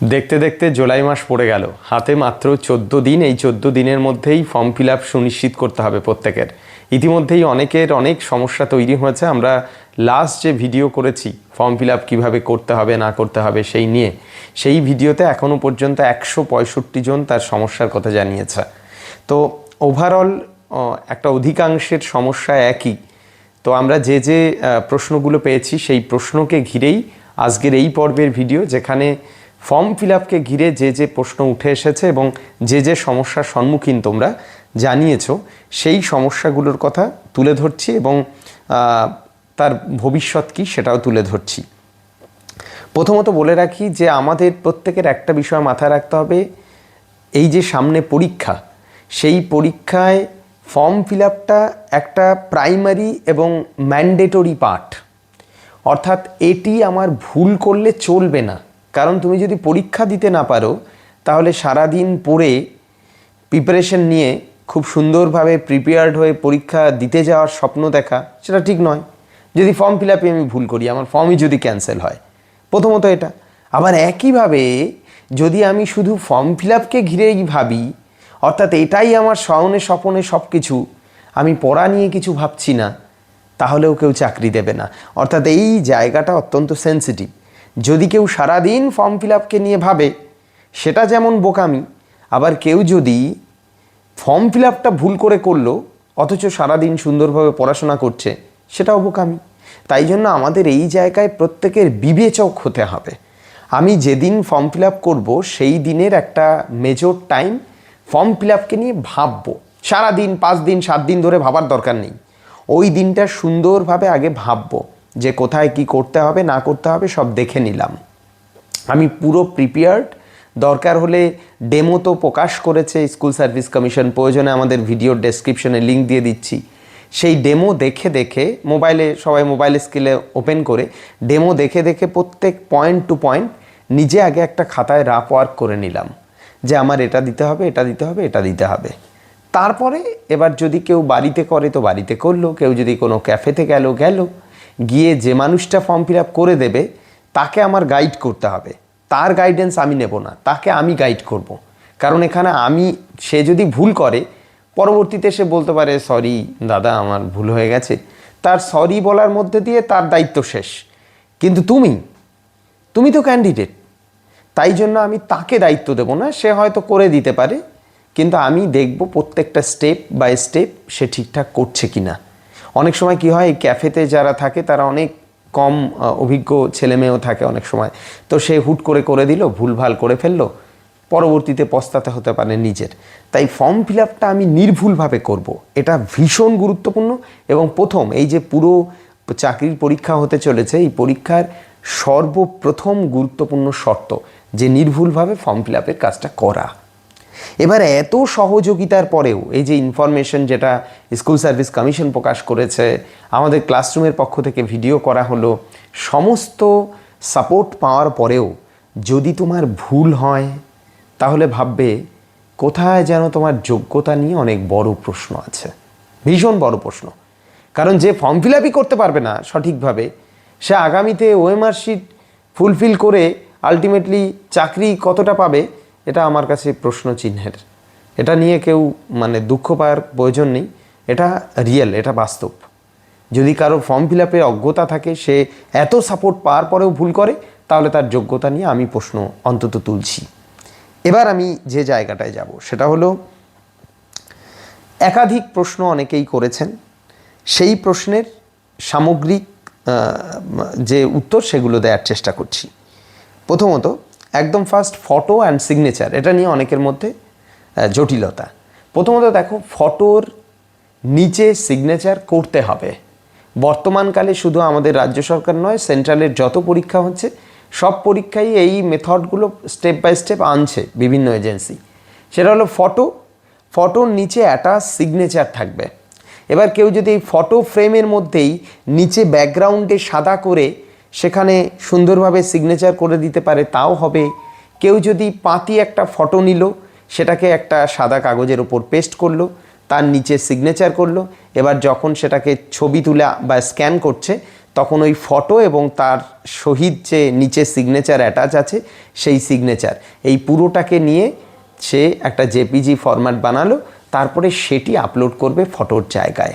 দেখতে দেখতে জুলাই মাস পড়ে গেল। হাতে মাত্র চোদ্দ দিন, এই চোদ্দ দিনের মধ্যেই ফর্ম ফিল আপ সুনিশ্চিত করতে হবে প্রত্যেকের। ইতিমধ্যেই অনেকের অনেক সমস্যা তৈরি হয়েছে। আমরা লাস্ট যে ভিডিও করেছি ফর্ম ফিল আপ কীভাবে করতে হবে, না করতে হবে, সেই নিয়ে, সেই ভিডিওতে এখনও পর্যন্ত একশো পঁয়ষট্টি জন তার সমস্যার কথা জানিয়েছে। তো ওভারঅল একটা অধিকাংশের সমস্যা একই। তো আমরা যে যে প্রশ্নগুলো পেয়েছি, সেই প্রশ্নকে ঘিরেই আজকের এই পর্বের ভিডিও যেখানে ফর্ম ফিল আপকে ঘিরে যে যে প্রশ্ন উঠে এসেছে এবং যে যে সমস্যার সম্মুখীন তোমরা জানিয়েছ, সেই সমস্যাগুলোর কথা তুলে ধরছি এবং তার ভবিষ্যৎ কী সেটাও তুলে ধরছি। প্রথমত বলে রাখি যে আমাদের প্রত্যেকের একটা বিষয় মাথায় রাখতে হবে, এই যে সামনে পরীক্ষা, সেই পরীক্ষায় ফর্ম ফিল আপটা একটা প্রাইমারি এবং ম্যান্ডেটরি পার্ট। অর্থাৎ এটি আমার ভুল করলে চলবে না। কারণ তুমি যদি পরীক্ষা দিতে না পারো, তাহলে সারাদিন পড়ে প্রিপারেশন নিয়ে খুব সুন্দরভাবে প্রিপেয়ার্ড হয়ে পরীক্ষা দিতে যাওয়ার স্বপ্ন দেখা, সেটা ঠিক নয়। যদি ফর্ম ফিল আপে আমি ভুল করি, আমার ফর্মই যদি ক্যান্সেল হয়। প্রথমত এটা। আবার একইভাবে যদি আমি শুধু ফর্ম ফিল আপকে ঘিরেই ভাবি, অর্থাৎ এটাই আমার স্বয়নে স্বপনে সব কিছু আমি পড়া নিয়ে কিছু ভাবছি না, তাহলেও কেউ চাকরি দেবে না। অর্থাৎ এই জায়গাটা অত্যন্ত সেন্সিটিভ যদি কেউ সারাদিন ফর্ম ফিল আপকে নিয়ে ভাবে, সেটা যেমন বোকামি, আবার কেউ যদি ফর্ম ফিল আপটা ভুল করে করল, অথচ সারাদিন সুন্দরভাবে পড়াশোনা করছে, সেটাও বোকামি। তাই জন্য আমাদের এই জায়গায় প্রত্যেকের বিবেচক হতে হবে। আমি যেদিন ফর্ম ফিল আপ করব, সেই দিনের একটা মেজর টাইম ফর্ম ফিল আপকে নিয়ে ভাববো। সারাদিন, পাঁচ দিন, সাত দিন ধরে ভাবার দরকার নেই। ওই দিনটা সুন্দরভাবে আগে ভাববো। যে কোথায় কি করতে হবে, না করতে হবে, সব দেখে নিলাম। আমি পুরো প্রিপেয়ার্ড দরকার হলে ডেমো তো প্রকাশ করেছে স্কুল সার্ভিস কমিশন, প্রয়োজনে আমাদের ভিডিও ডেসক্রিপশনে লিঙ্ক দিয়ে দিচ্ছি। সেই ডেমো দেখে দেখে মোবাইলে সবাই মোবাইল স্কিলে ওপেন করে ডেমো দেখে দেখে প্রত্যেক পয়েন্ট টু পয়েন্ট নিজে আগে একটা খাতায় রাফ ওয়ার্ক করে নিলাম। যে আমার এটা দিতে হবে, এটা দিতে হবে, এটা দিতে হবে। তারপরে এবার যদি কেউ বাড়িতে করে, তো বাড়িতে করল। কেউ যদি কোনো ক্যাফেতে গেল গেল। গিয়ে যে মানুষটা ফর্ম ফিল আপ করে দেবে, তাকে আমার গাইড করতে হবে। তার গাইডেন্স আমি নেব না, তাকে আমি গাইড করব। কারণ এখানে আমি, সে যদি ভুল করে, পরবর্তীতে সে বলতে পারে সরি দাদা, আমার ভুল হয়ে গেছে। তার সরি বলার মধ্যে দিয়ে তার দায়িত্ব শেষ। কিন্তু তুমি তুমি তো ক্যান্ডিডেট তাই জন্য আমি তাকে দায়িত্ব দেবো না, সে হয়তো করে দিতে পারে, কিন্তু আমি দেখব প্রত্যেকটা স্টেপ বাই স্টেপ সে ঠিকঠাক করছে কি না অনেক সময় কি হয়, এই ক্যাফেতে যারা থাকে তারা অনেক কম অভিজ্ঞ ছেলেমেয়েও থাকে অনেক সময়। তো সে হুট করে করে দিল, ভুলভাল করে ফেলল, পরবর্তীতে পস্তাতে হতে পারে নিজের। তাই ফর্ম ফিল আপটা আমি নির্ভুলভাবে করব। এটা ভীষণ গুরুত্বপূর্ণ এবং প্রথম, এই যে পুরো চাকরির পরীক্ষা হতে চলেছে, এই পরীক্ষার সর্বপ্রথম গুরুত্বপূর্ণ শর্ত, যে নির্ভুলভাবে ফর্ম ফিল আপের কাজটা করা। এবার এত সহযোগিতার পরেও এই যে ইনফরমেশন যেটা স্কুল সার্ভিস কমিশন প্রকাশ করেছে, আমাদের ক্লাসরুমের পক্ষ থেকে ভিডিও করা হলো, সমস্ত সাপোর্ট পাওয়ার পরেও যদি তোমার ভুল হয়, তাহলে ভাববে কোথায় যেন তোমার যোগ্যতা নিয়ে অনেক বড় প্রশ্ন আছে। ভীষণ বড় প্রশ্ন। কারণ যে ফর্ম ফিল আপই করতে পারবে না সঠিকভাবে, সে আগামীতে ওএমআর শিট ফুলফিল করে আলটিমেটলি চাকরি কতটা পাবে এটা আমার কাছে প্রশ্ন চিহ্নের এটা নিয়ে কেউ মানে দুঃখ পাওয়ার প্রয়োজন নেই। এটা রিয়েল এটা বাস্তব। যদি কারও ফর্ম ফিল আপে অজ্ঞতা থাকে, সে এত সাপোর্ট পাওয়ার পরেও ভুল করে, তাহলে তার যোগ্যতা নিয়ে আমি প্রশ্ন অন্তত তুলছি। এবার আমি যে জায়গাটায় যাব, সেটা হলো, একাধিক প্রশ্ন অনেকেই করেছেন। সেই প্রশ্নের সামগ্রিক যে উত্তর, সেগুলো দেওয়ার চেষ্টা করছি। প্রথমত একদম ফার্স্ট ফটো অ্যান্ড সিগনেচার এটা নিয়ে অনেকের মধ্যে জটিলতা। প্রথমত দেখো ফটোর নিচে সিগনেচার করতে হবে। বর্তমানকালে শুধু আমাদের রাজ্য সরকার নয় সেন্ট্রালের যত পরীক্ষা হচ্ছে, সব পরীক্ষাই এই মেথডগুলো স্টেপ বাই স্টেপ আনছে বিভিন্ন এজেন্সি সেটা হলো ফটো ফটোর নিচে একটা সিগনেচার থাকবে। এবার কেউ যদি এই ফটো ফ্রেমের মধ্যেই নিচে ব্যাকগ্রাউন্ডে সাদা করে সেখানে সুন্দরভাবে সিগনেচার করে দিতে পারে, তাও হবে। কেউ যদি পাতি একটা ফটো নিল, সেটাকে একটা সাদা কাগজের ওপর পেস্ট করল, তার নিচে সিগনেচার করল, এবার যখন সেটাকে ছবি তুলে বা স্ক্যান করছে, তখন ওই ফটো এবং তার সহিত যে নিচে সিগনেচার অ্যাটাচ আছে, সেই সিগনেচার এই পুরোটাকে নিয়ে সে একটা জেপিজি ফরম্যাট বানালো, তারপরে সেটি আপলোড করবে ফটোর জায়গায়।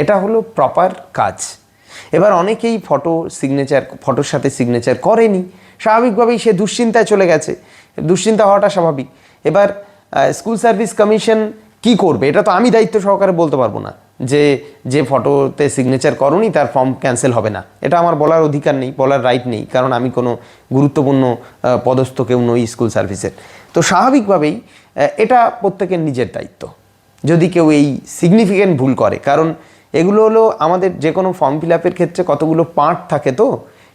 এটা হলো প্রপার কাজ। এবার অনেকেই ফটো সিগনেচার ফটোর সাথে সিগনেচার করেনি। স্বাভাবিকভাবেই সে দুশ্চিন্তায় চলে গেছে। দুশ্চিন্তা হওয়াটা স্বাভাবিক। এবার স্কুল সার্ভিস কমিশন কি করবে? এটা তো আমি দায়িত্ব সহকারে বলতে পারব না যে যে ফটোতে সিগনেচার করনি তার ফর্ম ক্যান্সেল হবে না। এটা আমার বলার অধিকার নেই, বলার রাইট নেই, কারণ আমি কোনো গুরুত্বপূর্ণ পদস্থ কেউ নই স্কুল সার্ভিসের তো স্বাভাবিকভাবেই এটা প্রত্যেকের নিজের দায়িত্ব। যদি কেউ এই সিগনিফিক্যান্ট ভুল করে, কারণ এগুলো হলো আমাদের যে কোনো ফর্ম ফিল আপের ক্ষেত্রে কতগুলো পার্ট থাকে তো?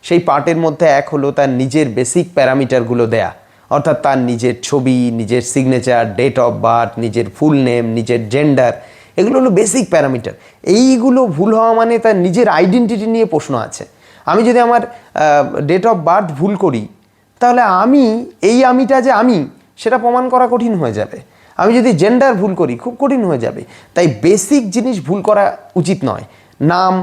সেই পার্টের মধ্যে এক হলো তার নিজের বেসিক প্যারামিটারগুলো দেয়া। অর্থাৎ তার নিজের ছবি, নিজের সিগনেচার ডেট অফ বার্থ নিজের ফুল নেম নিজের জেন্ডার এগুলো হলো বেসিক প্যারামিটার এইগুলো ভুল হওয়া মানে তার নিজের আইডেন্টিটি নিয়ে প্রশ্ন আছে। আমি যদি আমার ডেট অফ বার্থ ভুল করি, তাহলে আমি, এই আমিটা যে আমি, সেটা প্রমাণ করা কঠিন হয়ে যাবে। আমি যদি জেন্ডার ভুল করি, খুব কঠিন হয়ে যাবে। তাই বেসিক জিনিস ভুল করা উচিত নয়। নাম,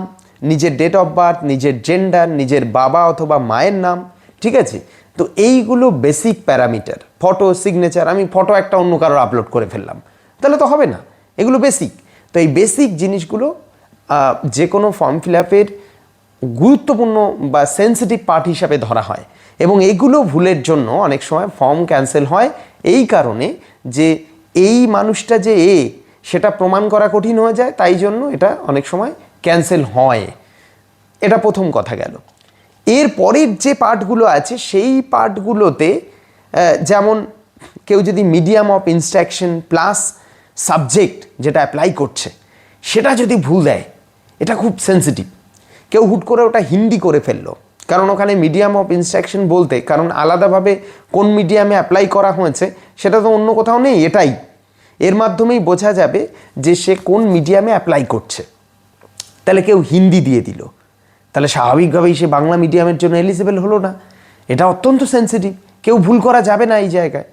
নিজের ডেট অফ বার্থ নিজের জেন্ডার নিজের বাবা অথবা মায়ের নাম, ঠিক আছে? তো এইগুলো বেসিক প্যারামিটার ফটো সিগনেচার আমি ফটো একটা অন্য কারোর আপলোড করে ফেললাম। তাহলে তো হবে না। এগুলো বেসিক তো এই বেসিক জিনিসগুলো যে কোনো ফর্ম ফিল আপের গুরুত্বপূর্ণ বা সেন্সিটিভ পার্ট হিসাবে ধরা হয়। এবং এগুলো ভুলের জন্য অনেক সময় ফর্ম ক্যান্সেল হয়। এই কারণে যে এই মানুষটা যে এ, সেটা প্রমাণ করা কঠিন হয়ে যায়, তাই জন্য এটা অনেক সময় ক্যান্সেল হয়। এটা প্রথম কথা গেল। এর পরের যে পার্টগুলো আছে, সেই পার্টগুলোতে যেমন কেউ যদি medium of instruction plus subject যেটা অ্যাপ্লাই করছে, সেটা যদি ভুল দেয়, এটা খুব সেন্সিটিভ কেউ হুট করে ওটা হিন্দি করে ফেলল কারণ ওখানে মিডিয়াম অফ ইনস্ট্রাকশন বলতে, কারণ আলাদাভাবে কোন মিডিয়ামে অ্যাপ্লাই করা হয়েছে, সেটা তো অন্য কোথাও নেই, এটাই। এর মাধ্যমেই বোঝা যাবে যে সে কোন মিডিয়ামে অ্যাপ্লাই করছে। তাহলে কেউ হিন্দি দিয়ে দিল। তাহলে স্বাভাবিকভাবেই সে বাংলা মিডিয়ামের জন্য এলিজিবল হলো না। এটা অত্যন্ত সেন্সিটিভ কেউ ভুল করা যাবে না এই জায়গায়।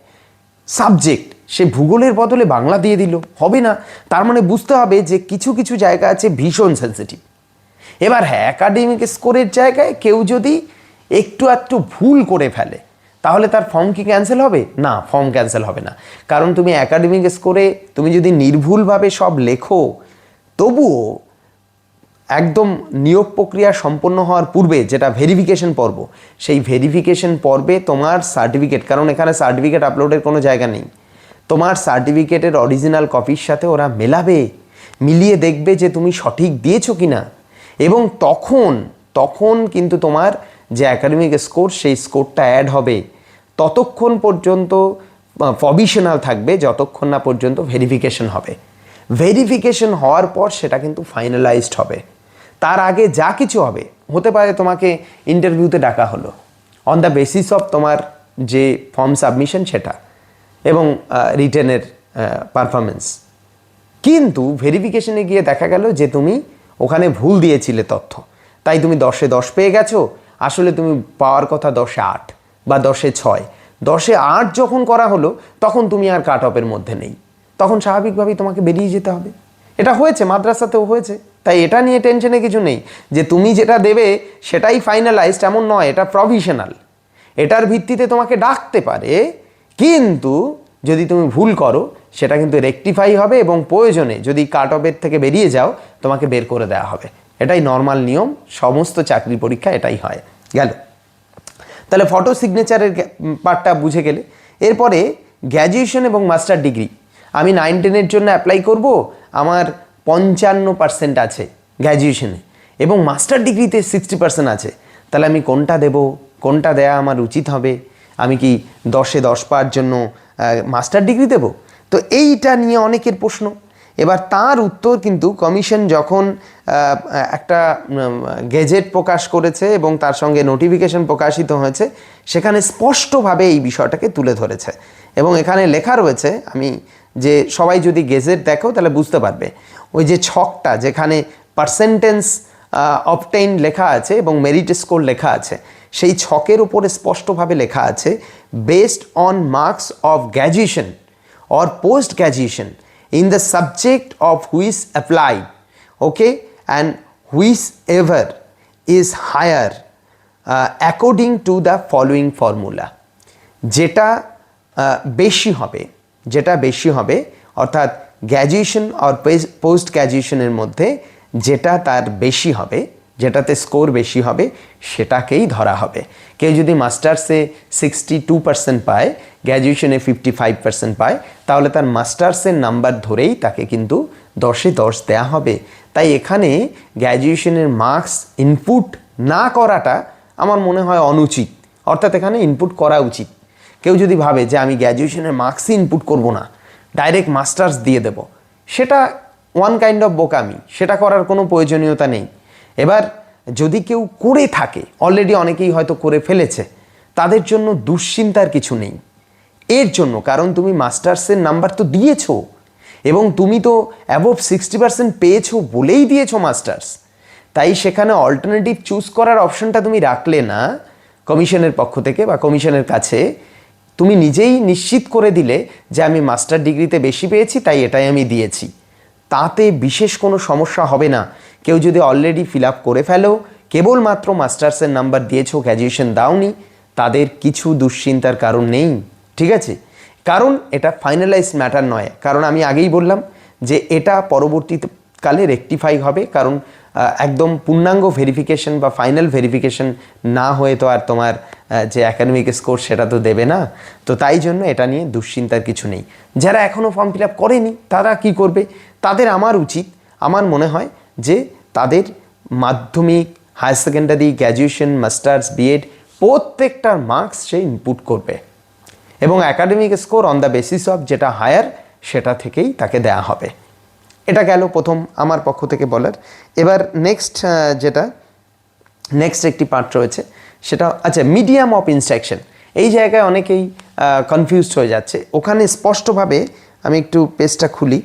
সাবজেক্ট সে ভূগোলের বদলে বাংলা দিয়ে দিল। হবে না। তার মানে বুঝতে হবে যে কিছু কিছু জায়গা আছে ভীষণ সেন্সিটিভ এবার হ্যাঁ একাডেমিক স্কোরের জায়গায় কেউ যদি একটু একটু ভুল করে ফেলে, তাহলে তার ফর্ম কি ক্যান্সেল হবে? না ফর্ম ক্যান্সেল হবে না। কারণ তুমি একাডেমিক স্কোরে তুমি যদি নির্ভুলভাবে সব লেখো, তবুও একদম নিয়োগ প্রক্রিয়া সম্পন্ন হওয়ার পূর্বে যেটা ভেরিফিকেশন পর্ব, সেই ভেরিফিকেশন পর্বে তোমার সার্টিফিকেট কারণ এখানে সার্টিফিকেট আপলোডের কোনো জায়গা নেই। তোমার সার্টিফিকেটের অরিজিনাল কপির সাথে ওরা মেলাবে, মিলিয়ে দেখবে যে তুমি সঠিক দিয়েছ কি না এবং তখন তখন কিন্তু তোমার যে একাডেমিক স্কোর সেই স্কোরটা অ্যাড হবে। ততক্ষণ পর্যন্ত প্রভিশনাল থাকবে, যতক্ষণ না পর্যন্ত ভেরিফিকেশন হবে। ভেরিফিকেশন হওয়ার পর সেটা কিন্তু ফাইনালাইজড হবে। তার আগে যা কিছু হবে, হতে পারে তোমাকে ইন্টারভিউতে ডাকা হলো। অন দ্য বেসিস অফ তোমার যে ফর্ম সাবমিশন সেটা এবং রিটেনের পারফরমেন্স কিন্তু ভেরিফিকেশনে গিয়ে দেখা গেল যে তুমি ওখানে ভুল দিয়েছিলে তথ্য। তাই তুমি দশে দশ পেয়ে গেছো, আসলে তুমি পাওয়ার কথা দশে আট বা দশে ছয়। দশে আট যখন করা হলো, তখন তুমি আর কাট অফের মধ্যে নেই। তখন স্বাভাবিকভাবেই তোমাকে বেরিয়ে যেতে হবে। এটা হয়েছে, মাদ্রাসাতেও হয়েছে। তাই এটা নিয়ে টেনশনে কিছু নেই যে তুমি যেটা দেবে সেটাই ফাইনালাইজড এমন নয়, এটা প্রভিশনাল এটার ভিত্তিতে তোমাকে ডাকতে পারে, কিন্তু যদি তুমি ভুল করো সেটা কিন্তু রেকটিফাই হবে এবং প্রয়োজনে যদি কাট অফের থেকে বেরিয়ে যাও, তোমাকে বের করে দেওয়া হবে। এটাই নর্মাল নিয়ম, সমস্ত চাকরি পরীক্ষা এটাই হয়। গেল। তাহলে ফটো সিগনেচারের পার্টটা বুঝে গেলে। এরপরে গ্র্যাজুয়েশন এবং মাস্টার ডিগ্রি আমি নাইন টেনের জন্য অ্যাপ্লাই করব, আমার পঞ্চান্ন পার্সেন্ট আছে গ্র্যাজুয়েশনে এবং মাস্টার ডিগ্রিতে সিক্সটি পার্সেন্ট আছে। তাহলে আমি কোনটা দেব? কোনটা দেয়া আমার উচিত হবে? আমি কি দশে দশ পাওয়ার জন্য মাস্টার ডিগ্রি দেব? তো এইটা নিয়ে অনেকের প্রশ্ন। এবার তার উত্তর কিন্তু কমিশন যখন একটা গেজেট প্রকাশ করেছে এবং তার সঙ্গে নোটিফিকেশন প্রকাশিত হয়েছে, সেখানে স্পষ্টভাবে এই বিষয়টাকে তুলে ধরেছে। এবং এখানে লেখা রয়েছে, আমি যে সবাই যদি গেজেট দেখো তাহলে বুঝতে পারবে, ওই যে ছকটা যেখানে পার্সেন্টেন্স অবটেইন লেখা আছে এবং মেরিট স্কোর লেখা আছে, সেই ছকের উপরে স্পষ্টভাবে লেখা আছে based on marks of graduation or post graduation in the subject of which applied, okay? And whichever is higher according to the following formula যেটা বেশি হবে, যেটা বেশি হবে, অর্থাৎ গ্র্যাজুয়েশন আর পোস্ট গ্র্যাজুয়েশনের মধ্যে যেটা তার বেশি হবে যেটাতে স্কোর বেশি হবে, সেটাকেই ধরা হবে। কেউ যদি মাস্টার্সে সিক্সটি টু পার্সেন্ট পায়, গ্র্যাজুয়েশনে ফিফটি ফাইভ পার্সেন্ট পায়, তাহলে তার মাস্টার্সের নাম্বার ধরেই তাকে কিন্তু দশে দশ দেয়া হবে। তাই এখানে গ্র্যাজুয়েশনের মার্কস ইনপুট না করাটা আমার মনে হয় অনুচিত। অর্থাৎ এখানে ইনপুট করা উচিত। কেউ যদি ভাবে যে আমি গ্র্যাজুয়েশনের মার্কসই ইনপুট করব না, ডাইরেক্ট মাস্টার্স দিয়ে দেব, সেটা ওয়ান কাইন্ড অফ বোকামি, সেটা করার কোনো প্রয়োজনীয়তা নেই। এবার যদি কেউ করে থাকে অলরেডি অনেকেই হয়তো করে ফেলেছে, তাদের জন্য দুশ্চিন্তার কিছু নেই। এর জন্য, কারণ তুমি মাস্টার্সের নাম্বার তো দিয়েছ, এবং তুমি তো অ্যাবোভ সিক্সটি পার্সেন্ট পেয়েছ বলেই দিয়েছ মাস্টার্স। তাই সেখানে অল্টারনেটিভ চুজ করার অপশনটা তুমি রাখলে না, কমিশনের পক্ষ থেকে বা কমিশনের কাছে। তুমি নিজেই নিশ্চিত করে দিলে যে আমি মাস্টার ডিগ্রিতে বেশি পেয়েছি, তাই এটাই আমি দিয়েছি। তাতে বিশেষ কোনো সমস্যা হবে না। কেউ যদি অলরেডি ফিল আপ করে ফেলো, কেবলমাত্র মাস্টার্সের নাম্বার দিয়েছ গ্র্যাজুয়েশন দাওনি, তাদের কিছু দুশ্চিন্তার কারণ নেই, ঠিক আছে? কারণ এটা ফাইনালাইজ ম্যাটার নয়। কারণ আমি আগেই বললাম যে এটা পরবর্তীকালে রেকটিফাই হবে, কারণ একদম পূর্ণাঙ্গ ভেরিফিকেশন বা ফাইনাল ভেরিফিকেশন না হয়ে তো আর তোমার যে একাডেমিক স্কোর সেটা তো দেবে না। তো তাই জন্য এটা নিয়ে দুশ্চিন্তার কিছু নেই। যারা এখনও ফর্ম ফিল আপ করেনি, তারা কি করবে? তাদের আমার উচিত, আমার মনে হয় যে তাদের মাধ্যমিক higher secondary graduation masters BEd প্রত্যেকটার মার্কস সে ইনপুট করবে। এবং academic score on the basis of যেটা হায়ার সেটা থেকেই তাকে দেয়া হবে। এটা গেল প্রথম আমার পক্ষ থেকে বলার। এবার নেক্সট যেটা নেক্সট একটি পার্ট রয়েছে সেটা আচ্ছা মিডিয়াম অফ ইনস্ট্রাকশন এই জায়গায় অনেকেই কনফিউজড হয়ে যাচ্ছে। ওখানে স্পষ্টভাবে আমি একটু পেজটা খুলি।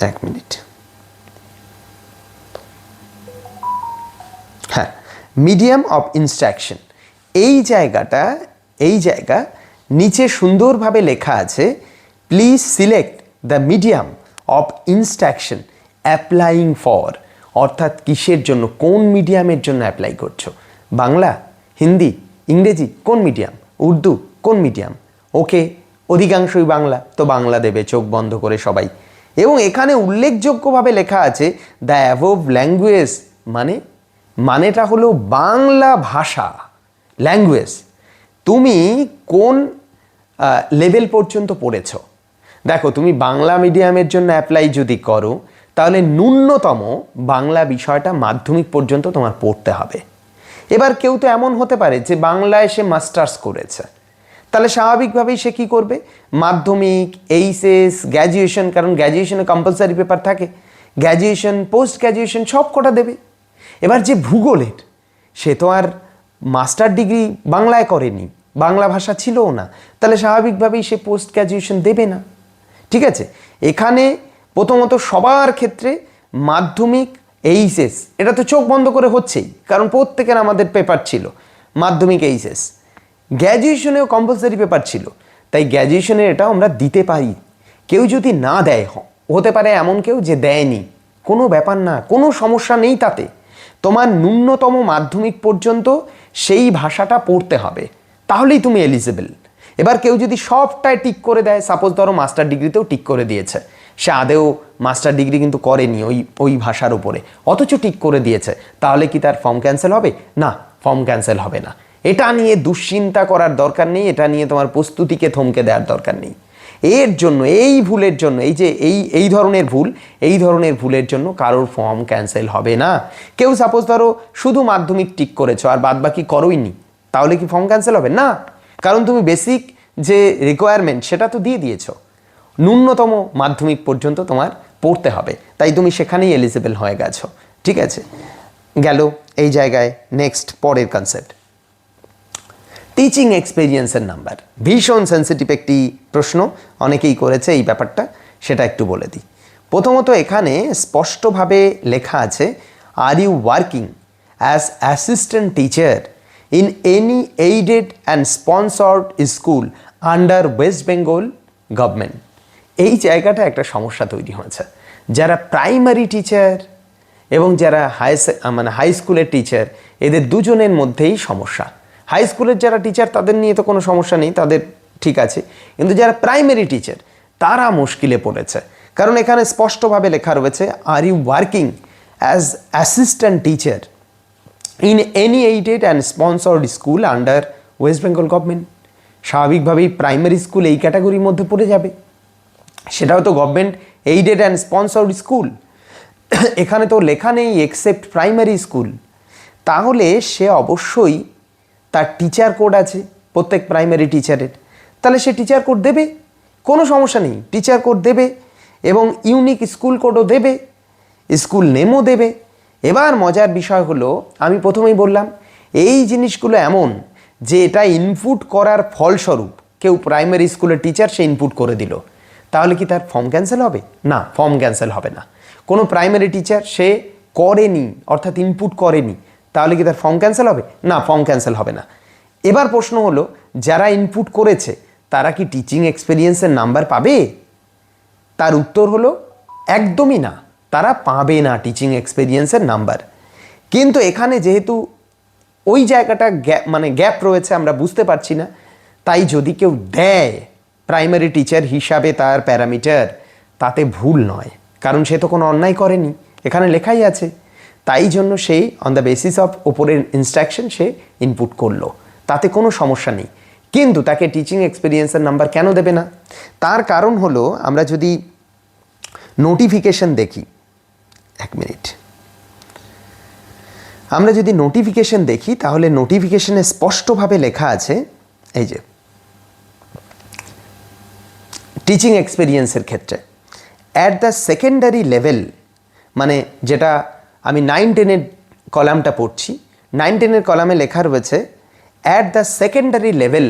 এক মিনিট। হ্যাঁ মিডিয়াম অফ ইনস্ট্রাকশন এই জায়গাটা, এই জায়গা নিচে সুন্দরভাবে লেখা আছে please select the medium of instruction applying for অর্থাৎ কিসের জন্য, কোন মিডিয়ামের জন্য অ্যাপ্লাই করছ? বাংলা, হিন্দি, ইংরেজি, কোন মিডিয়াম উর্দু, কোন মিডিয়াম ওকে, অধিকাংশই বাংলা। তো বাংলা দেবে, চোখ বন্ধ করে সবাই। এবং এখানে উল্লেখযোগ্যভাবে লেখা আছে দ্য অ্যাভোভ ল্যাঙ্গুয়েজ মানে মানেটা হলো বাংলা ভাষা ল্যাঙ্গুয়েজ তুমি কোন লেভেল পর্যন্ত পড়েছ? দেখো, তুমি বাংলা মিডিয়ামের জন্য অ্যাপ্লাই যদি করো, তাহলে ন্যূনতম বাংলা বিষয়টা মাধ্যমিক পর্যন্ত তোমার পড়তে হবে। এবার কেউ তো এমন হতে পারে যে বাংলায় সে মাস্টার্স করেছে। তাহলে স্বাভাবিকভাবেই সে কী করবে? মাধ্যমিক, এইচএস গ্র্যাজুয়েশন কারণ গ্র্যাজুয়েশনে কম্পালসারি পেপার থাকে। গ্র্যাজুয়েশন পোস্ট গ্র্যাজুয়েশন সব কটা দেবে। এবার যে ভূগোলের, সে তো আর মাস্টার ডিগ্রি বাংলায় করেনি, বাংলা ভাষা ছিলও না। তাহলে স্বাভাবিকভাবেই সে পোস্ট গ্র্যাজুয়েশন দেবে না। ঠিক আছে? এখানে প্রথমত সবার ক্ষেত্রে মাধ্যমিক, এইচএস, এটা তো চোখ বন্ধ করে হচ্ছেই, কারণ প্রত্যেকের আমাদের পেপার ছিল, মাধ্যমিক, এইচএস। গ্র্যাজুয়েশনেও কম্পালসারি পেপার ছিল। তাই গ্র্যাজুয়েশনের এটা আমরা দিতে পারি। কেউ যদি না দেয় হতে পারে এমন কেউ যে দেয়নি। কোনো ব্যাপার না, কোনো সমস্যা নেই তাতে। তোমার ন্যূনতম মাধ্যমিক পর্যন্ত সেই ভাষাটা পড়তে হবে। তাহলেই তুমি এলিজেবল এবার কেউ যদি সবটাই টিক করে দেয় সাপোজ ধরো মাস্টার ডিগ্রিতেও টিক করে দিয়েছে। সে আদেও মাস্টার ডিগ্রি কিন্তু করেনি ওই ওই ভাষার উপরে। অথচ টিক করে দিয়েছে। তাহলে কি তার ফর্ম ক্যান্সেল হবে? না ফর্ম ক্যান্সেল হবে না। এটা নিয়ে দুশ্চিন্তা করার দরকার নেই, এটা নিয়ে তোমার প্রস্তুতিকে থমকে দেওয়ার দরকার নেই। এর জন্য, এই ভুলের জন্য, এই যে এই এই ধরনের ভুল, এই ধরনের ভুলের জন্য কারোর ফর্ম ক্যান্সেল হবে না। কেউ সাপোজ ধরো শুধু মাধ্যমিক টিক করেছ, আর বাদ বাকি করোই নি, তাহলে কি ফর্ম ক্যান্সেল হবে? না। কারণ তুমি বেসিক যে রিকোয়ারমেন্ট সেটা তো দিয়ে দিয়েছ। ন্যূনতম মাধ্যমিক পর্যন্ত তোমার পড়তে হবে। তাই তুমি সেখানেই এলিজিবল হয়ে গেছো। ঠিক আছে? গেল এই জায়গায় নেক্সট পরের কনসেপ্ট টিচিং এক্সপিরিয়েন্সের নাম্বার ভীষণ সেন্সিটিভ একটি প্রশ্ন, অনেকেই করেছে এই ব্যাপারটা, সেটা একটু বলে দিই। প্রথমত এখানে স্পষ্টভাবে লেখা আছে are you working as assistant teacher in any aided and sponsored school under West Bengal government এই জায়গাটা একটা সমস্যা তৈরি হয়েছে। যারা প্রাইমারি টিচার এবং যারা হাই মানে হাই স্কুলের টিচার এদের দুজনের মধ্যেই সমস্যা। হাই স্কুলের যারা টিচার তাদের নিয়ে তো কোনো সমস্যা নেই, তাদের ঠিক আছে। কিন্তু যারা প্রাইমারি টিচার তারা মুশকিলে পড়েছে। কারণ এখানে স্পষ্টভাবে লেখা রয়েছে are you working as assistant teacher in any aided and sponsored school under West Bengal government স্বাভাবিকভাবেই প্রাইমারি স্কুল এই ক্যাটাগরির মধ্যে পড়ে যাবে। সেটাও তো government aided and sponsored school এখানে তো লেখা নেই এক্সেপ্ট প্রাইমারি স্কুল তাহলে সে অবশ্যই তার টিচার কোড আছে, প্রত্যেক প্রাইমারি টিচারের তাহলে সে টিচার কোড দেবে, কোনো সমস্যা নেই টিচার কোড দেবে এবং ইউনিক স্কুল কোডও দেবে স্কুল নেমও দেবে। এবার মজার বিষয় হলো, আমি প্রথমেই বললাম, এই জিনিসগুলো এমন যে এটা ইনপুট করার ফলস্বরূপ কেউ প্রাইমারি স্কুলের টিচার সে ইনপুট করে দিল। তাহলে কি তার ফর্ম ক্যান্সেল হবে? না ফর্ম ক্যান্সেল হবে না। কোনো প্রাইমারি টিচার সে করেনি, অর্থাৎ ইনপুট করেনি তাহলে কি তার ফর্ম ক্যান্সেল হবে? না ফর্ম ক্যান্সেল হবে না। এবার প্রশ্ন হলো, যারা ইনপুট করেছে, তারা কি টিচিং এক্সপিরিয়েন্সের নাম্বার পাবে? তার উত্তর হলো, একদমই না। তারা পাবে না টিচিং এক্সপিরিয়েন্সের নাম্বার কিন্তু এখানে যেহেতু ওই জায়গাটা মানে গ্যাপ রয়েছে, আমরা বুঝতে পারছি না, তাই যদি কেউ দেয় প্রাইমারি টিচার হিসাবে তার প্যারামিটার তাতে ভুল নয়। কারণ সে তো কোনো অন্যায় করেনি। এখানে লেখাই আছে তাই জন্য সে অন দ্য বেসিস অফ ওপরের ইনস্ট্রাকশন সে ইনপুট করল। তাতে কোনো সমস্যা নেই। কিন্তু তাকে টিচিং এক্সপিরিয়েন্সের নাম্বার কেন দেবে না? তার কারণ হলো, আমরা যদি নোটিফিকেশন দেখি, এক মিনিট আমরা যদি নোটিফিকেশন দেখি, তাহলে নোটিফিকেশনে স্পষ্টভাবে লেখা আছে, এই যে টিচিং এক্সপিরিয়েন্সের ক্ষেত্রে। অ্যাট দ্য সেকেন্ডারি লেভেল মানে যেটা আমি নাইন টেনের কলামটা পড়ছি। নাইন টেনের কলামে লেখা রয়েছে at the secondary level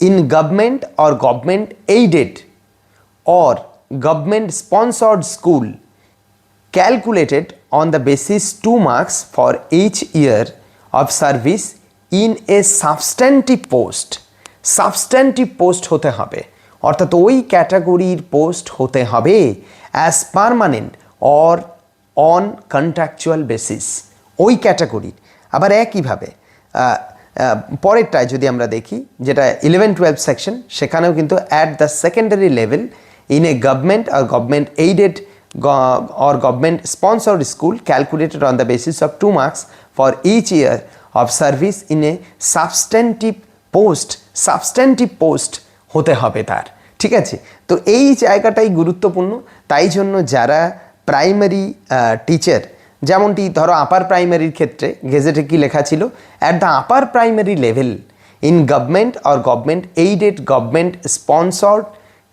in government or government aided or government sponsored school calculated on the basis two marks for each year of service in a substantive post substantive post হতে হবে। অর্থাৎ ওই ক্যাটাগরির post হতে হবে as permanent or on contractual basis ওই ক্যাটাগরির আবার একইভাবে পরেরটায় যদি আমরা দেখি, যেটা ইলেভেন টুয়েলভ সেকশন সেখানেও কিন্তু at the secondary level in a government or government aided or government sponsored school calculated on the basis of two marks for each year of service in a substantive post substantive post হতে হবে তার, ঠিক আছে? তো এই জায়গাটাই গুরুত্বপূর্ণ, তাই জন্য যারা প্রাইমারি টিচার যেমনটি ধরো আপার প্রাইমারির ক্ষেত্রে গেজেটে কি লেখা ছিল? At the upper primary level in government or government aided government sponsored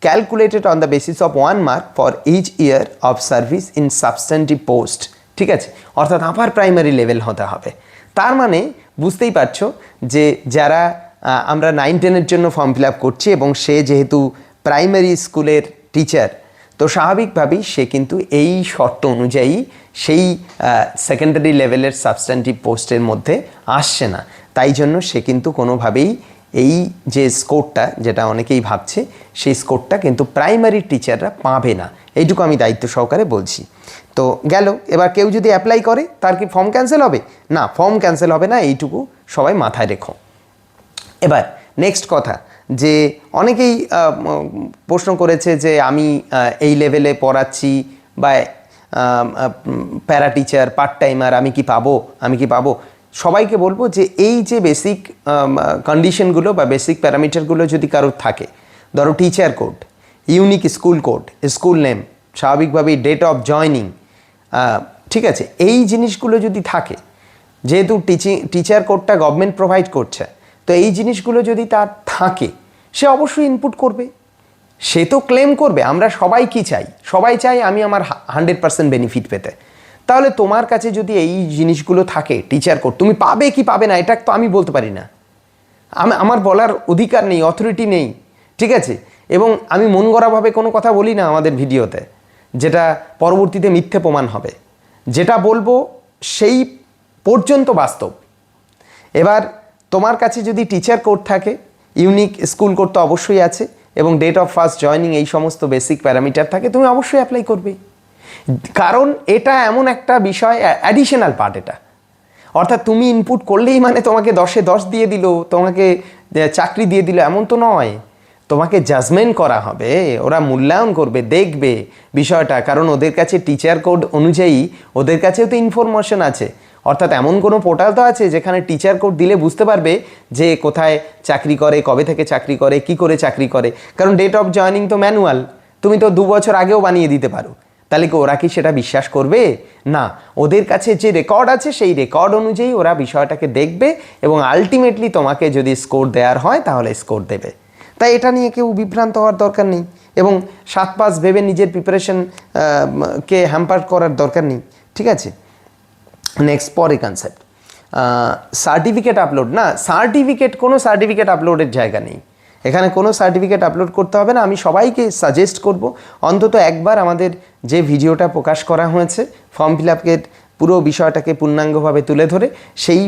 calculated on the basis of one mark for each year of service in substantive post ঠিক আছে? অর্থাৎ আপার প্রাইমারি লেভেল হতে হবে। তার মানে বুঝতেই পারছ যে যারা আমরা নাইন টেনের জন্য ফর্ম ফিল আপ করছি এবং সে যেহেতু প্রাইমারি স্কুলের টিচার তো স্বাভাবিকভাবেই সে কিন্তু এই শর্ত অনুযায়ী সেই সেকেন্ডারি লেভেলের সাবস্ট্যান্টিভ পোস্টের মধ্যে আসছে না। তাই জন্য সে কিন্তু কোনোভাবেই এই যে স্কোরটা যেটা অনেকেই ভাবছে, সেই স্কোরটা কিন্তু প্রাইমারি টিচাররা পাবে না। এইটুকু আমি দায়িত্ব সহকারে বলছি। তো গেল, এবার কেউ যদি অ্যাপ্লাই করে, তার কি ফর্ম ক্যান্সেল হবে? না ফর্ম ক্যান্সেল হবে না, এইটুকু সবাই মাথায় রেখো। এবার নেক্সট কথা যে অনেকেই প্রশ্ন করেছে যে আমি এই লেভেলে পড়াচ্ছি বা প্যারা টিচার পার্ট টাইমার আমি কি পাবো, আমি কি পাবো? সবাইকে বলব যে এই যে বেসিক কন্ডিশনগুলো বা বেসিক প্যারামিটারগুলো যদি কারোর থাকে, ধরো teacher code unique school code school name স্বাভাবিকভাবেই ডেট অফ জয়নিং ঠিক আছে? এই জিনিসগুলো যদি থাকে, যেহেতু টিচিং টিচার কোডটা গভর্নমেন্ট প্রোভাইড করছে, তো এই জিনিসগুলো যদি তার থাকে, সে অবশ্যই ইনপুট করবে। সে তো ক্লেম করবে, আমরা সবাই কি চাই? সবাই চাই আমি আমার হান্ড্রেড পার্সেন্ট বেনিফিট পেতে। তাহলে তোমার কাছে যদি এই জিনিসগুলো থাকে টিচার কোড তুমি পাবে কি পাবে না, এটা তো আমি বলতে পারি না। আমি, আমার বলার অধিকার নেই অথরিটি নেই, ঠিক আছে? এবং আমি মন গড়াভাবে কোনো কথা বলি না আমাদের ভিডিওতে, যেটা পরবর্তীতে মিথ্যে প্রমাণ হবে। যেটা বলব সেই পর্যন্ত বাস্তব। এবার তোমার কাছে যদি টিচার কোড থাকে ইউনিক স্কুল কোড তো অবশ্যই আছে এবং ডেট অফ ফার্স্ট জয়নিং এই সমস্ত বেসিক প্যারামিটার থাকে, তুমি অবশ্যই অ্যাপ্লাই করবে। কারণ এটা এমন একটা বিষয় অ্যাডিশনাল পার্ট এটা। অর্থাৎ তুমি ইনপুট করলেই মানে তোমাকে দশে দশ দিয়ে দিল, তোমাকে চাকরি দিয়ে দিল, এমন তো নয়। তোমাকে জাজমেন্ট করা হবে, ওরা মূল্যায়ন করবে, দেখবে বিষয়টা। কারণ ওদের কাছে টিচার কোড অনুযায়ী ওদের কাছেও তো ইনফরমেশন আছে। অর্থাৎ এমন কোনো পোর্টাল তো আছে যেখানে টিচার কোড দিলে বুঝতে পারবে যে কোথায় চাকরি করে, কবে থেকে চাকরি করে, কি করে চাকরি করে। কারণ ডেট অফ জয়নিং তো ম্যানুয়াল তুমি তো দু বছর আগেও বানিয়ে দিতে পারো। তাহলে কি ওরা কি সেটা বিশ্বাস করবে? না, ওদের কাছে যে রেকর্ড আছে সেই রেকর্ড অনুযায়ী ওরা বিষয়টাকে দেখবে এবং আলটিমেটলি তোমাকে যদি স্কোর দেওয়ার হয় তাহলে স্কোর দেবে। তাই এটা নিয়ে কেউ বিভ্রান্ত হওয়ার দরকার নেই এবং সাত পাস ভেবে নিজের প্রিপারেশন কে হ্যাম্পার করার দরকার নেই। ঠিক আছে? নেক্সট পরে কনসেপ্ট সার্টিফিকেট আপলোড না সার্টিফিকেট কোনো সার্টিফিকেট আপলোডের জায়গা নেই। এখানে কোনো সার্টিফিকেট আপলোড করতে হবে না। আমি সবাইকে সাজেস্ট করব, অন্তত একবার আমাদের যে ভিডিওটা প্রকাশ করা হয়েছে ফর্ম ফিল আপের পুরো বিষয়টাকে পূর্ণাঙ্গভাবে তুলে ধরে, সেই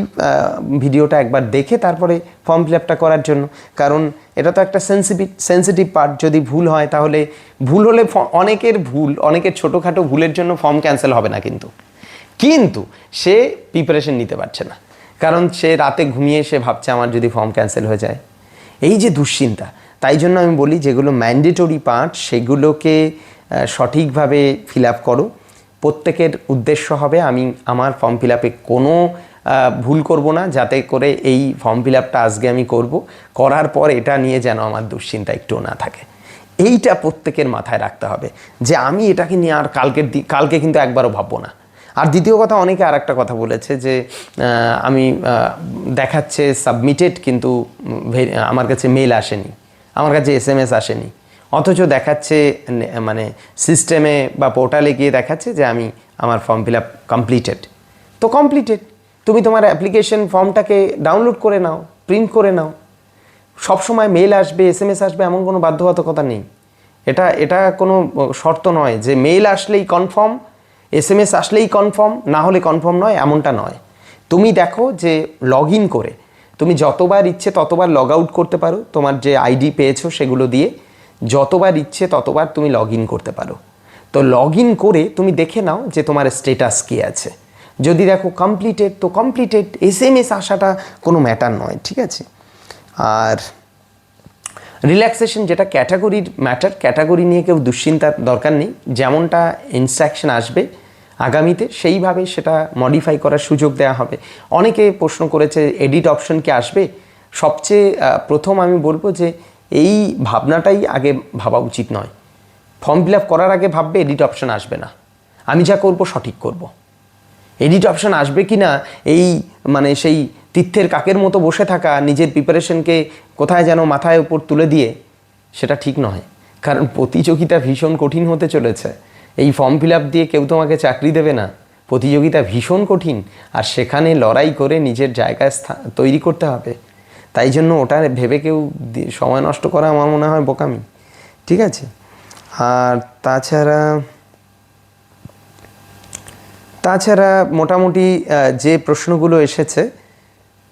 ভিডিওটা একবার দেখে তারপরে ফর্ম ফিল আপটা করার জন্য। কারণ এটা তো একটা সেন্সিটিভ সেন্সিটিভ পার্ট যদি ভুল হয় তাহলে ভুল হলে অনেকের ভুল, অনেকের ছোটোখাটো ভুলের জন্য ফর্ম ক্যান্সেল হবে না কিন্তু। কিন্তু সে প্রিপারেশন নিতে পারছে না। কারণ সে রাতে ঘুমিয়ে সে ভাবছে আমার যদি ফর্ম ক্যান্সেল হয়ে যায়। এই যে দুশ্চিন্তা, তাই জন্য আমি বলি যেগুলো ম্যান্ডেটরি পার্ট সেগুলোকে সঠিকভাবে ফিল আপ করো। প্রত্যেকের উদ্দেশ্য হবে আমি আমার ফর্ম ফিল আপে কোনো ভুল করব না, যাতে করে এই ফর্ম ফিল আপটা আজকে আমি করব। করার পর এটা নিয়ে যেন আমার দুশ্চিন্তা একটুও না থাকে। এইটা প্রত্যেকের মাথায় রাখতে হবে যে আমি এটাকে নিয়ে আর কালকের কালকে কিন্তু একবারও ভাববো না। আর দ্বিতীয় কথা, অনেকে আর একটা কথা বলেছে যে আমি দেখাচ্ছে সাবমিটেড কিন্তু আমার কাছে মেল আসেনি। আমার কাছে এস এম এস আসেনি। অথচ দেখাচ্ছে মানে সিস্টেমে বা পোর্টালে গিয়ে দেখাচ্ছে যে আমি আমার ফর্ম ফিল আপ কমপ্লিটেড তো কমপ্লিটেড তুমি তোমার অ্যাপ্লিকেশন ফর্মটাকে ডাউনলোড করে নাও প্রিন্ট করে নাও। সব সময় মেল আসবে এস এম এস আসবে, এমন কোনো বাধ্যবাধকতা নেই। এটা এটা কোনো শর্ত নয় যে মেল আসলেই কনফার্ম এস এম এস আসলেই কনফার্ম না হলে কনফার্ম নয়, এমনটা নয়। তুমি দেখো যে লগ ইন করে, তুমি যতবার ইচ্ছে ততবার লগ আউট করতে পারো, তোমার যে আইডি পেয়েছ সেগুলো দিয়ে, যতবার ইচ্ছে ততবার তুমি লগ ইন করতে পারো। তো লগ ইন করে তুমি দেখে নাও যে তোমার স্টেটাস কী আছে। যদি দেখো কমপ্লিটেড তো কমপ্লিটেড এস এম এস আসাটা কোনো ম্যাটার নয়, ঠিক আছে? আর রিল্যাক্সেশন যেটা ক্যাটাগরির ম্যাটার ক্যাটাগরি নিয়ে কেউ দুশ্চিন্তার দরকার নেই। যেমনটা ইনস্ট্রাকশন আসবে আগামীতে সেইভাবে সেটা মডিফাই করার সুযোগ দেওয়া হবে। অনেকে প্রশ্ন করেছে এডিট অপশন কি আসবে? সবচেয়ে প্রথম আমি বলব যে এই ভাবনাটাই আগে ভাবা উচিত নয়। ফর্ম ফিল আপ করার আগে ভাববে এডিট অপশন আসবে না। আমি যা করব সঠিক করব। এডিট অপশন আসবে কি না এই মানে সেই তীর্থের কাকের মতো বসে থাকা, নিজের প্রিপারেশনকে কোথায় যেন মাথায় উপর তুলে দিয়ে, সেটা ঠিক নয়। কারণ প্রতিযোগিতা ভীষণ কঠিন হতে চলেছে। এই ফর্ম ফিল আপ দিয়ে কেউ তোমাকে চাকরি দেবে না। প্রতিযোগিতা ভীষণ কঠিন, আর সেখানে লড়াই করে নিজের জায়গায় তৈরি করতে হবে। তাই জন্য ওটা ভেবে কেউ সময় নষ্ট করা আমার মনে হয় বোকামি। ঠিক আছে? আর তাছাড়া তাছাড়া মোটামুটি যে প্রশ্নগুলো এসেছে,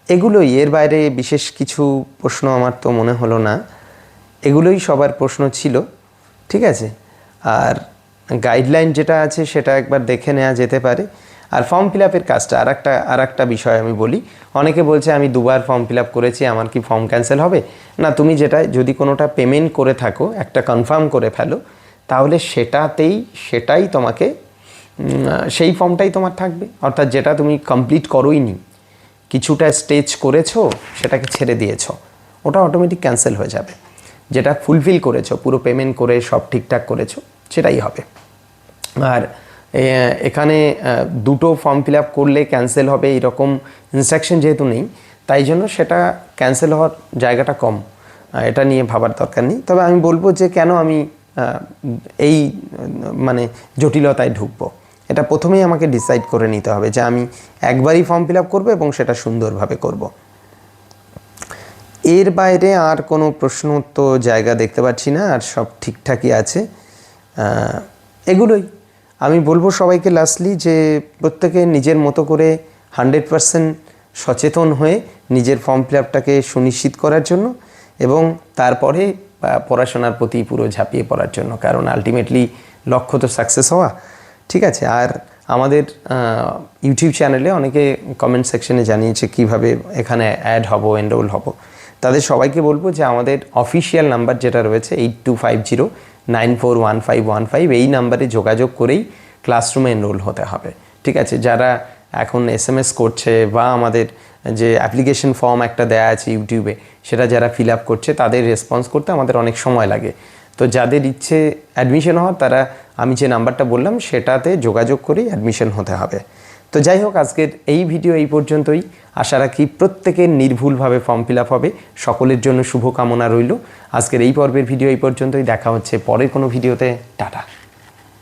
এগুলোই, এর বাইরে বিশেষ কিছু প্রশ্ন আমার তো মনে হলো না। এগুলোই সবার প্রশ্ন ছিল। ঠিক আছে? আর গাইডলাইন যেটা আছে সেটা একবার দেখে নেওয়া যেতে পারে। আর ফর্ম ফিল আপের কাজটা আর একটা আর একটা বিষয় আমি বলি। অনেকে বলছে, আমি দুবার ফর্ম ফিল আপ করেছি, আমার কি ফর্ম ক্যান্সেল হবে? না, তুমি যেটা, যদি কোনোটা পেমেন্ট করে থাকো, একটা কনফার্ম করে ফেলো, তাহলে সেটাতেই, সেটাই তোমাকে সেই ফর্মটাই তোমার থাকবে। অর্থাৎ যেটা তুমি কমপ্লিট করোই নি, কিছুটা স্টেজ করেছ, সেটাকে ছেড়ে দিয়েছ, ওটা অটোমেটিক ক্যান্সেল হয়ে যাবে। যেটা ফুলফিল করেছ, পুরো পেমেন্ট করে সব ঠিকঠাক করেছ সেটাই হবে। আর এখানে দুটো ফর্ম ফিল আপ করলে ক্যান্সেল হবে এরকম ইনস্ট্রাকশন যেহেতু নেই, তাই জন্য সেটা ক্যান্সেল হওয়ার জায়গাটা কম। এটা নিয়ে ভাবার দরকার নেই। তবে আমি বলব যে কেন আমি এই মানে জটিলতায় ঢুকবো। এটা প্রথমেই আমাকে ডিসাইড করে নিতে হবে যে আমি একবারই ফর্ম ফিল আপ করব এবং সেটা সুন্দরভাবে করব। এর বাইরে আর কোনো প্রশ্ন তো জায়গা দেখতে পাচ্ছি না, আর সব ঠিকঠাকই আছে। এগুলোই। আমি বলব সবাইকে লাস্টলি যে প্রত্যেকে নিজের মতো করে হান্ড্রেড পারসেন্ট সচেতন হয়ে নিজের ফর্ম ফিল আপটাকে সুনিশ্চিত করার জন্য এবং তারপরে পড়াশোনার প্রতি পুরো ঝাঁপিয়ে পড়ার জন্য। কারণ আলটিমেটলি লক্ষ্য তো সাকসেস হওয়া। ঠিক আছে? আর আমাদের ইউটিউব চ্যানেলে অনেকে কমেন্ট সেকশনে জানিয়েছে কীভাবে এখানে অ্যাড হব এনরোল হব। তাদের সবাইকে বলব যে আমাদের অফিসিয়াল নাম্বার যেটা রয়েছে eight two five zero nine four one five one five এই নাম্বারে যোগাযোগ করেই ক্লাসরুমে এনরোল হতে হবে। ঠিক আছে? যারা এখন এস এম এস করছে বা আমাদের যে অ্যাপ্লিকেশন ফর্ম একটা দেয়া আছে ইউটিউবে, সেটা যারা ফিল আপ করছে, তাদের রেসপন্স করতে আমাদের অনেক সময় লাগে। তো যাদের ইচ্ছে অ্যাডমিশন হওয়ার, তারা আমি যে নাম্বারটা বললাম, সেটাতে যোগাযোগ করেই অ্যাডমিশন হতে হবে। তো যাই হোক, আজকের এই ভিডিও এই পর্যন্তই। আশা রাখি প্রত্যেকের নির্ভুলভাবে ফর্ম ফিল হবে। সকলের জন্য শুভকামনা রইল। আজকের এই পর্বের ভিডিও এই পর্যন্তই। দেখা হচ্ছে পরের কোনো ভিডিওতে। টাটা।